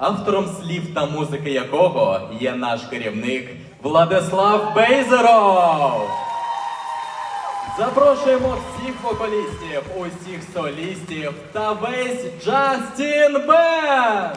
автором слів та музики якого є наш керівник Владислав Бейзеров. Запрошуємо всіх вокалістів, усіх солістів та весь Джастін Бенд!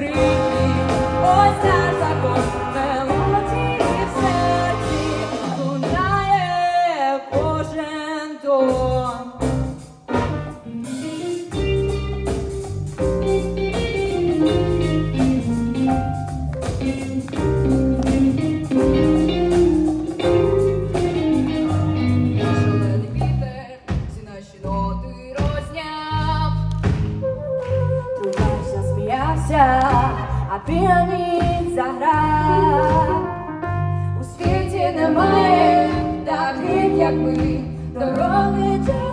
Летіти ось наш закон таких, як ми, дороги часу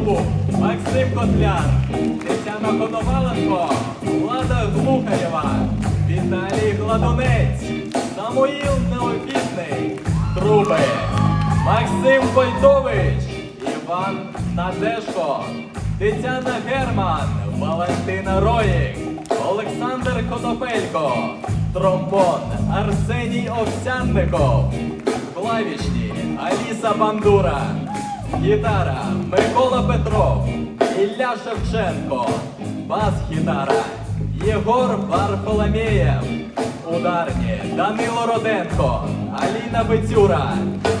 Анастасія Максим Котляр, Тетяна Коноваленко, Влада Глухарєва, Віталій Гладунець, Самуїл Неофітний, Труби, Максим Войтович, Іван Надешко, Тетяна Герман, Валентина Роїк, Олександр Котопелько, тромбон Арсеній Овсянников, клавішні Аліса Бандура, гітара Микола Петров, Ілля Шевченко, бас-гітара Єгор Варфоломєєв, ударні Данило Роденко, Аліна Бицюра,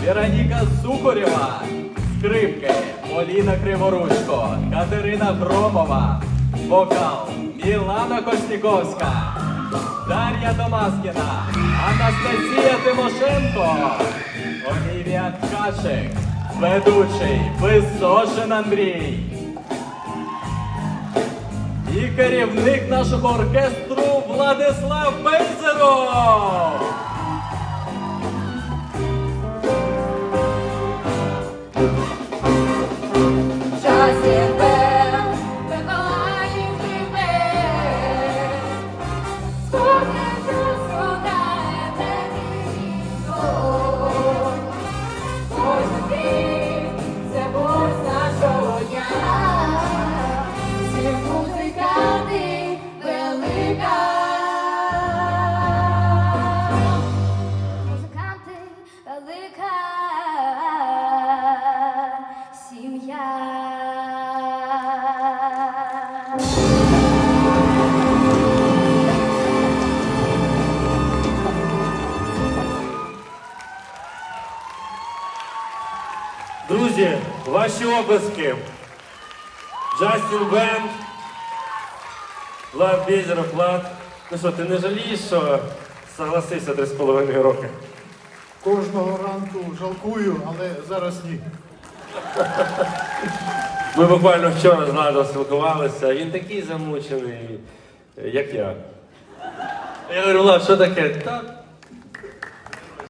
Вероніка Сухорєва, скрипки Поліна Криворучко, Катерина Громова, вокал Мілана Косніковська, Дар'я Домаскіна, Анастасія Тимошенко, Олівія Ткачик, ведучий Висошин Андрій. І керівник нашого оркестру Владислав Бейзеров. Ваші облески. Джастін Бен. Влад Бєзеров, Влад. Ну що, ти не жалієш, що согласився три з половиною роки? Кожного ранку жалкую, але зараз ні. Ми буквально вчора з Владом спілкувалися, він такий замучений, як я. Я говорю, Влад, що таке? Та